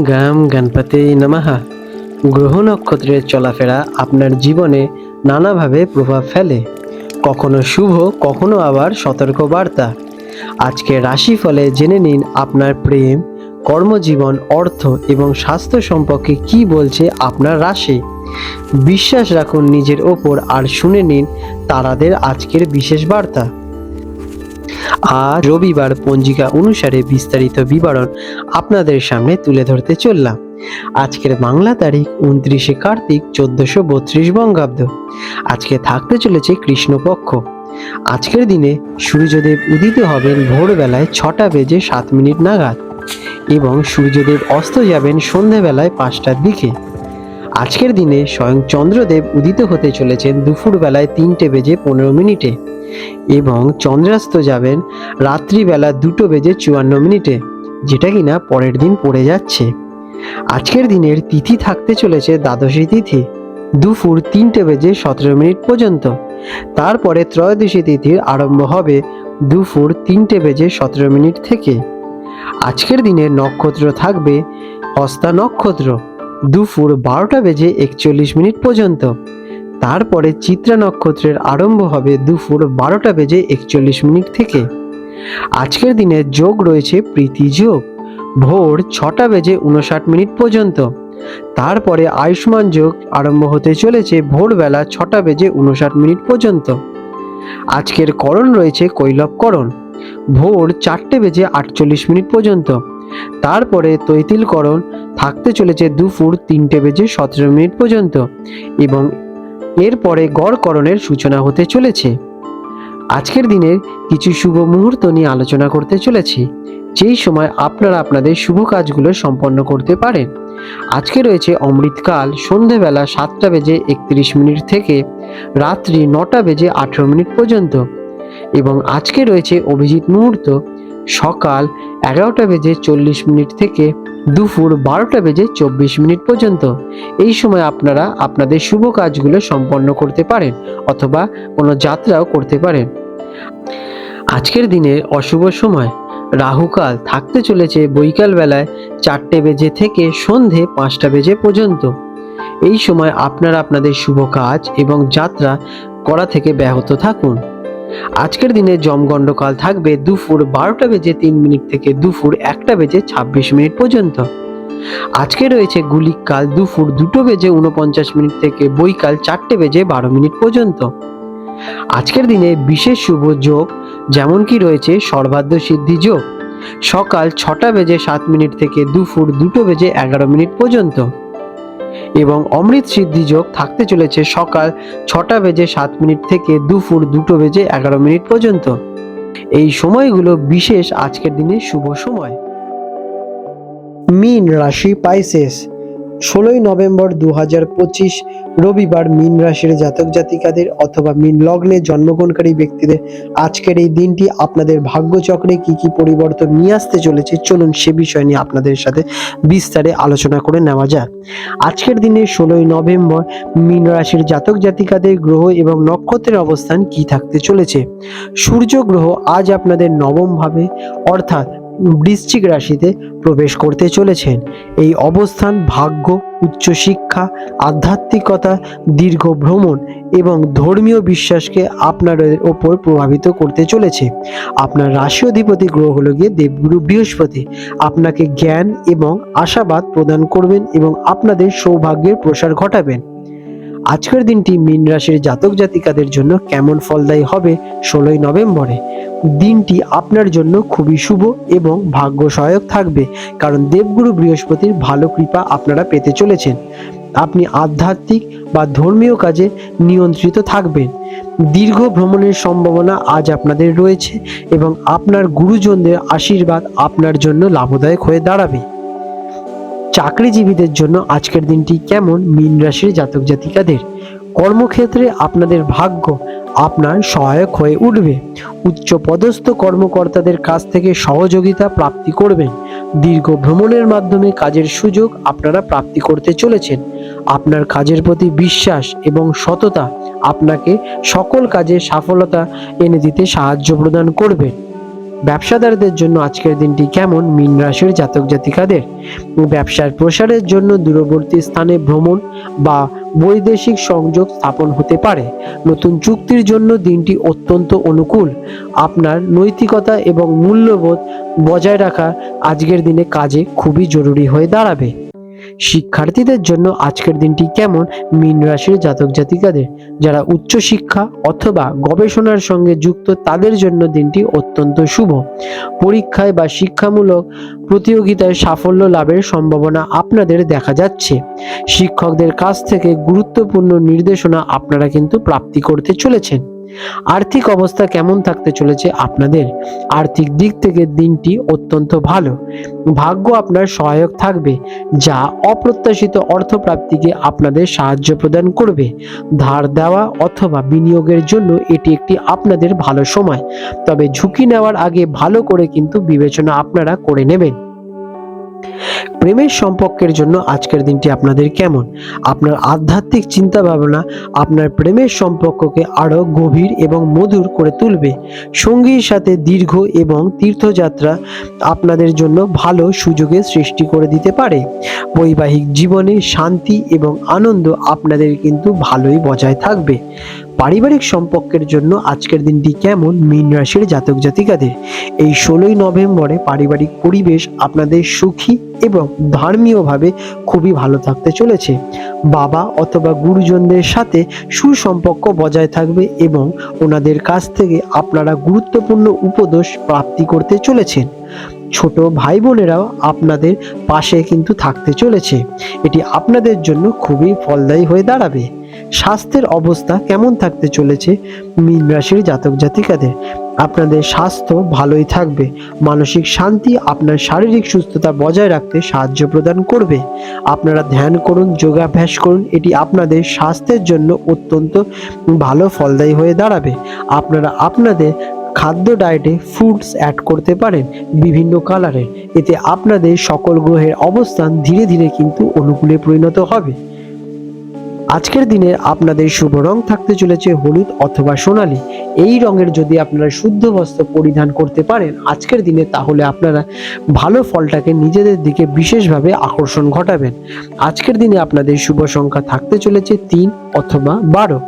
গাম গণপতি নমঃ। গ্রহ নক্ষত্রের চলাফেরা আপনার জীবনে নানাভাবে প্রভাব ফেলে। কখনো শুভ, কখনো আবার সতর্ক বার্তা। আজকে রাশিফলে জেনে নিন আপনার প্রেম, কর্মজীবন, অর্থ এবং স্বাস্থ্য সম্পর্কে কি বলছে আপনার রাশি। বিশ্বাস রাখুন নিজের ওপর আর শুনে নিন তারাদের আজকের বিশেষ বার্তা। আজ রবিবার পঞ্জিকা অনুসারে বিস্তারিত বিবরণ আপনাদের সামনে তুলে ধরতে চললাম। আজকের বাংলা তারিখ উনত্রিশে কার্তিক চোদ্দশো বত্রিশ বঙ্গাব্দ। আজকে থাকতে চলেছে কৃষ্ণপক্ষ। আজকের দিনে সূর্যদেব উদিত হবেন ভোরবেলায় ছটা বেজে সাত মিনিট নাগাদ এবং সূর্যদেব অস্ত যাবেন সন্ধেবেলায় পাঁচটার দিকে। আজকের দিনে স্বয়ং চন্দ্রদেব উদিত হতে চলেছেন দুপুরবেলায় তিনটে বেজে পনেরো মিনিটে এবং চন্দ্রাস্ত যাবেন রাত্রিবেলা দুটো বেজে চুয়ান্ন মিনিটে, যেটা কিনা পরের দিন পড়ে যাচ্ছে। আজকের দিনের তিথি থাকতে চলেছে দ্বাদশী তিথি, দুপুর তিনটে বেজে সতেরো মিনিট পর্যন্ত। তারপরে ত্রয়োদশী তিথির আরম্ভ হবে দুপুর তিনটে বেজে সতেরো মিনিট থেকে। আজকের দিনের নক্ষত্র থাকবে হস্তা নক্ষত্র। দুপুর বারোটা বেজে একচল্লিশ মিনিট পর্যন্ত। তারপরে চিত্রা নক্ষত্রের আরম্ভ হবে দুপুর বারোটা বেজে একচল্লিশ মিনিট থেকে। আজকের দিনে যোগ রয়েছে প্রীতি যোগ। ভোর ছটা বেজে উনষাট মিনিট পর্যন্ত। তারপরে আয়ুষ্মান যোগ আরম্ভ হতে চলেছে ভোরবেলা ছটা বেজে উনষাট মিনিট পর্যন্ত। আজকের করণ রয়েছে কৈলবকরণ ভোর চারটে বেজে আটচল্লিশ মিনিট পর্যন্ত। তারপরে তৈতিলকরণ থাকতে চলেছে দুপুর তিনটে বেজে সতেরো মিনিট পর্যন্ত এবং এরপরে গড়করণের সূচনা হতে চলেছে। আজকের দিনের কিছু শুভ মুহূর্ত নিয়ে আলোচনা করতে চলেছি। যেই সময় আপনারা আপনাদের শুভ কাজগুলো সম্পন্ন করতে পারেন। আজকে রয়েছে অমৃতকাল, সন্ধেবেলা সাতটা বেজে একত্রিশ মিনিট থেকে রাত্রি নটা বেজে আঠেরো মিনিট পর্যন্ত এবং আজকে রয়েছে অভিজিৎ মুহূর্ত সকাল এগারোটা বেজে চল্লিশ মিনিট থেকে দুপুর বারোটা বেজে চব্বিশ মিনিট পর্যন্ত। এই সময় আপনারা আপনাদের শুভ কাজগুলো সম্পন্ন করতে পারেন অথবা কোনো যাত্রাও করতে পারেন। আজকের দিনের অশুভ সময়। রাহুকাল থাকতে চলেছে বৈকাল বেলায় চারটে বেজে থেকে সন্ধে পাঁচটা বেজে পর্যন্ত। এই সময় আপনারা আপনাদের শুভ কাজ এবং যাত্রা করা থেকে ব্যাহত থাকুন। আজকের দিনে জমগণ্ডকাল থাকবে দুপুর বারোটা বেজে তিন মিনিট থেকে দুপুর একটা বেজে ছাব্বিশ মিনিট পর্যন্ত। আজকে রয়েছে গুলিক কাল দুপুর দুটো বেজে উনপঞ্চাশ মিনিট থেকে বৈকাল চারটে বেজে বারো মিনিট পর্যন্ত। আজকের দিনে বিশেষ শুভ যোগ যেমন কি রয়েছে সর্বাধ্য সিদ্ধি যোগ। সকাল ছটা বেজে সাত মিনিট থেকে দুপুর দুটো বেজে এগারো মিনিট পর্যন্ত। এবং অমৃত সিদ্ধি যোগ থাকতে চলেছে সকাল ছটা বেজে সাত মিনিট থেকে দুপুর দুটো বেজে এগারো মিনিট পর্যন্ত। এই সময়গুলো বিশেষ আজকের দিনে শুভ সময়। মিন রাশি পাইসেস। ষোলোই নভেম্বর দু পঁচিশ রবিবার মিন রাশির জাতক জাতিকাদের অথবা মিন লগ্নে জন্মগ্রহণকারী ব্যক্তিদের আজকের এই দিনটি আপনাদের ভাগ্যচক্রে কি কি পরিবর্তন নিয়ে আসতে চলেছে, চলুন সে বিষয় নিয়ে আপনাদের সাথে বিস্তারে আলোচনা করে নেওয়া যাক। আজকের দিনে ষোলোই নভেম্বর মিন রাশির জাতক জাতিকাদের গ্রহ এবং নক্ষত্রের অবস্থান কি থাকতে চলেছে? সূর্য গ্রহ আজ আপনাদের নবম ভাবে, অর্থাৎ বৃশ্চিক রাশিতে প্রবেশ করতে চলেছেন। এই অবস্থান ভাগ্য, উচ্চশিক্ষা, আধ্যাত্মিকতা, দীর্ঘ ভ্রমণ এবং ধর্মীয় বিশ্বাসকে আপনার ওপর প্রভাবিত করতে চলেছে। আপনার রাশি অধিপতি গ্রহ হল গিয়ে দেবগুরু বৃহস্পতি। আপনাকে জ্ঞান এবং আশাবাদ প্রদান করবেন এবং আপনাদের সৌভাগ্যের প্রসার ঘটাবেন। আজকের দিনটি মীন রাশির জাতক জাতিকাদের জন্য কেমন ফলদায়ী হবে ষোলোই নভেম্বরে? দিনটি আপনার জন্য খুবই শুভ এবং ভাগ্য সহায়ক থাকবে, কারণ দেবগুরু বৃহস্পতির ভালো কৃপা আপনারা পেতে চলেছেন। আপনি আধ্যাত্মিক বা ধর্মীয় কাজে নিয়ন্ত্রিত থাকবেন। দীর্ঘ ভ্রমণের সম্ভাবনা আজ আপনাদের রয়েছে এবং আপনার গুরুজনদের আশীর্বাদ আপনার জন্য লাভদায়ক হয়ে দাঁড়াবে। চাকরিজীবীদের জন্য আজকের দিনটি কেমন মীন রাশির জাতক জাতিকাদের? কর্মক্ষেত্রে আপনাদের ভাগ্য আপনার সহায়ক হয়ে উঠবে। উচ্চ পদস্থ কর্মকর্তাদের কাছ থেকে সহযোগিতা প্রাপ্তি করবেন। দীর্ঘ ভ্রমণের মাধ্যমে কাজের সুযোগ আপনারা প্রাপ্তি করতে চলেছেন। আপনার কাজের প্রতি বিশ্বাস এবং সততা আপনাকে সকল কাজে সফলতা এনে দিতে সাহায্য প্রদান করবে। ব্যবসাদারদের জন্য আজকের দিনটি কেমন? মীন রাশির জাতক জাতিকাদের। ব্যবসার প্রসারের জন্য দূরবর্তী স্থানে ভ্রমণ বা বৈদেশিক সংযোগ স্থাপন হতে পারে। নতুন চুক্তির জন্য দিনটি অত্যন্ত অনুকূল। আপনার নৈতিকতা এবং মূল্যবোধ বজায় রাখা আজকের দিনে কাজে খুবই জরুরি হয়ে দাঁড়াবে। শিক্ষার্থীদের জন্য আজকের দিনটি কেমন মীন রাশির জাতক জাতিকাদের? যারা উচ্চ শিক্ষা অথবা গবেষণার সঙ্গে যুক্ত, তাদের জন্য দিনটি অত্যন্ত শুভ। পরীক্ষায় বা শিক্ষামূলক প্রতিযোগিতায় সাফল্য লাভের সম্ভাবনা আপনাদের দেখা যাচ্ছে। শিক্ষকদের কাছ থেকে গুরুত্বপূর্ণ নির্দেশনা আপনারা কিন্তু প্রাপ্তি করতে চলেছেন। আর্থিক অবস্থা কেমন থাকতে চলেছে আপনাদের? আর্থিক দিক থেকে দিনটি অত্যন্ত ভালো। ভাগ্য আপনার সহায়ক থাকবে, যা অপ্রত্যাশিত অর্থপ্রাপ্তিকে আপনাদের সাহায্য প্রদান করবে। ধার দেওয়া অথবা বিনিয়োগের জন্য এটি একটি আপনাদের ভালো সময়, তবে ঝুঁকি নেওয়ার আগে ভালো করে কিন্তু বিবেচনা আপনারা করে নেবেন। প্রেমের সম্পর্কের জন্য আজকের দিনটি আপনাদের কেমন? আপনার আধ্যাত্মিক চিন্তা ভাবনা আপনার প্রেমের সম্পর্ককে আরও গভীর এবং মধুর করে তুলবে। সঙ্গীর সাথে দীর্ঘ এবং তীর্থযাত্রা আপনাদের জন্য ভালো সুযোগের সৃষ্টি করে দিতে পারে। বৈবাহিক জীবনে শান্তি এবং আনন্দ আপনাদের কিন্তু ভালোই বজায় থাকবে। পারিবারিক সম্পর্কের জন্য আজকের দিনটি কেমন? মীন রাশির জাতক জাতিকাদের। এই ষোলোই নভেম্বরে পারিবারিক পরিবেশ আপনাদের সুখী এবং ধর্মীয়ভাবে খুবই ভালো থাকতে চলেছে। বাবা অথবা গুরুজনদের সাথে সুসম্পর্ক বজায় থাকবে এবং ওনাদের কাছ থেকে আপনারা গুরুত্বপূর্ণ উপদেশ প্রাপ্তি করতে চলেছেন। ছোট ভাই বোনেরাও আপনাদের পাশে কিন্তু থাকতে চলেছে। এটি আপনাদের জন্য খুবই ফলদায়ী হয়ে দাঁড়াবে। স্বাস্থ্যের অবস্থা কেমন থাকতে চলেছে? মীন রাশির জাতক জাতিকাদের আপনাদের স্বাস্থ্য ভালোই থাকবে, মানসিক শান্তি আপনার শারীরিক সুস্থতা বজায় রাখতে সাহায্য প্রদান করবে। আপনারা ধ্যান করুন, যোগাভ্যাস করুন, এটি আপনাদের স্বাস্থ্যের জন্য অত্যন্ত ভালো ফলদায়ী হয়ে দাঁড়াবে। আপনারা আপনাদের খাদ্য ডায়েটে ফুডস অ্যাড করতে পারেন বিভিন্ন কালারের এতে আপনাদের সকল গ্রহের অবস্থান ধীরে ধীরে কিন্তু অনুকূলে পরিণত হবে। আজকের দিনে আপনাদের শুভ রং থাকতে চলেছে হলুদ অথবা সোনালী। এই রঙের যদি আপনারা শুদ্ধ বস্ত্র পরিধান করতে পারেন আজকের দিনে, তাহলে আপনারা ভালো ফলটাকে নিজেদের দিকে বিশেষভাবে আকর্ষণ ঘটাবেন। আজকের দিনে আপনাদের শুভ সংখ্যা থাকতে চলেছে তিন অথবা বারো।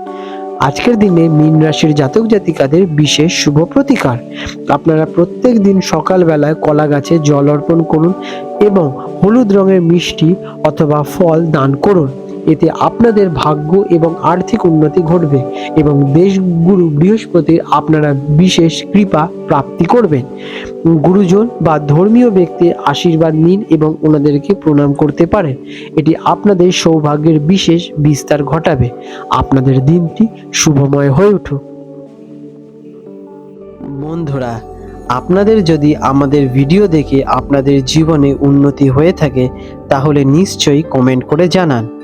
আজকের দিনে মীন রাশির জাতক জাতিকাদের বিশেষ শুভ প্রতিকার। আপনারা প্রত্যেক দিন সকালবেলায় কলা গাছে জল অর্পণ করুন এবং হলুদ রঙের মিষ্টি অথবা ফল দান করুন। এতে আপনাদের ভাগ্য এবং আর্থিক উন্নতি ঘটবে এবং দেশগুরু বৃহস্পতির আপনারা বিশেষ কৃপা প্রাপ্তি করবেন। গুরুজন বা ধর্মীয় ব্যক্তির আশীর্বাদ নিন এবং ওনাদেরকে প্রণাম করতে পারেন। এটি আপনাদের সৌভাগ্যের বিশেষ বিস্তার ঘটাবে। আপনাদের দিনটি শুভময় হয়ে উঠুক। বন্ধুরা, আপনাদের যদি আমাদের ভিডিও দেখে আপনাদের জীবনে উন্নতি হয়ে থাকে, তাহলে নিশ্চয়ই কমেন্ট করে জানান।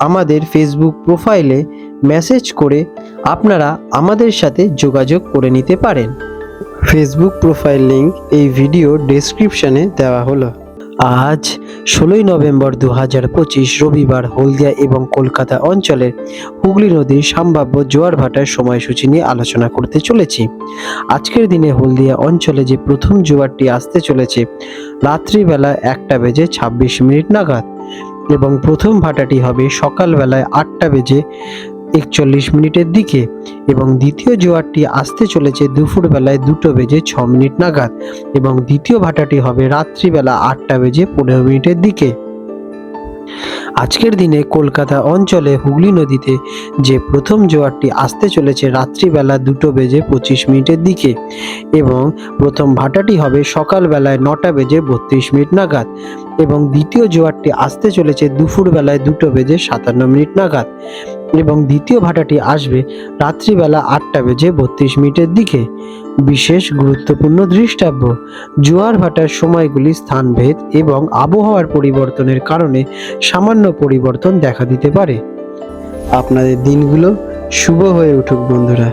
আমাদের ফেসবুক প্রোফাইলে মেসেজ করে আপনারা আমাদের সাথে যোগাযোগ করে নিতে পারেন। ফেসবুক প্রোফাইল লিংক এই ভিডিও ডেসক্রিপশনে দেওয়া হলো। আজ ষোলোই নভেম্বর দু হাজার পঁচিশ রবিবার হলদিয়া এবং কলকাতা অঞ্চলের হুগলি নদীর সম্ভাব্য জোয়ার ভাটার সময়সূচি নিয়ে আলোচনা করতে চলেছি। আজকের দিনে হলদিয়া অঞ্চলে যে প্রথম জোয়ারটি আসতে চলেছে, রাত্রিবেলা একটা বেজে ছাব্বিশ মিনিট নাগাদ। এবং প্রথম ভাটাটি হবে সকালবেলায় আটটা বেজে একচল্লিশ মিনিটের দিকে এবং দ্বিতীয় জোয়ারটি আসতে চলেছে দুপুরবেলায় দুটো বেজে ছ মিনিট নাগাদ এবং দ্বিতীয় ভাটাটি হবে রাত্রিবেলা আটটা বেজে পনেরো মিনিটের দিকে। আজকের দিনে কলকাতা অঞ্চলে হুগলি নদীতে যে প্রথম জোয়ারটি আসতে চলেছে রাত্রিবেলা দুটো বেজে পঁচিশ মিনিটের দিকে এবং প্রথম ভাটাটি হবে সকালবেলায় নটা বেজে বত্রিশ মিনিট নাগাদ এবং দ্বিতীয় জোয়ারটি আসতে চলেছে দুপুরবেলায় দুটো বেজে সাতান্ন মিনিট নাগাদ। এবং দ্বিতীয় ভাটাটি আসবে রাত্রিবেলা আটটা বেজে বত্রিশ মিনিটের দিকে। বিশেষ গুরুত্বপূর্ণ দৃষ্টাব্য, জোয়ার ভাটার সময়গুলি স্থানভেদ এবং আবহাওয়ার পরিবর্তনের কারণে সামান্য পরিবর্তন দেখা দিতে পারে। আপনাদের দিনগুলো শুভ হয়ে উঠুক বন্ধুরা।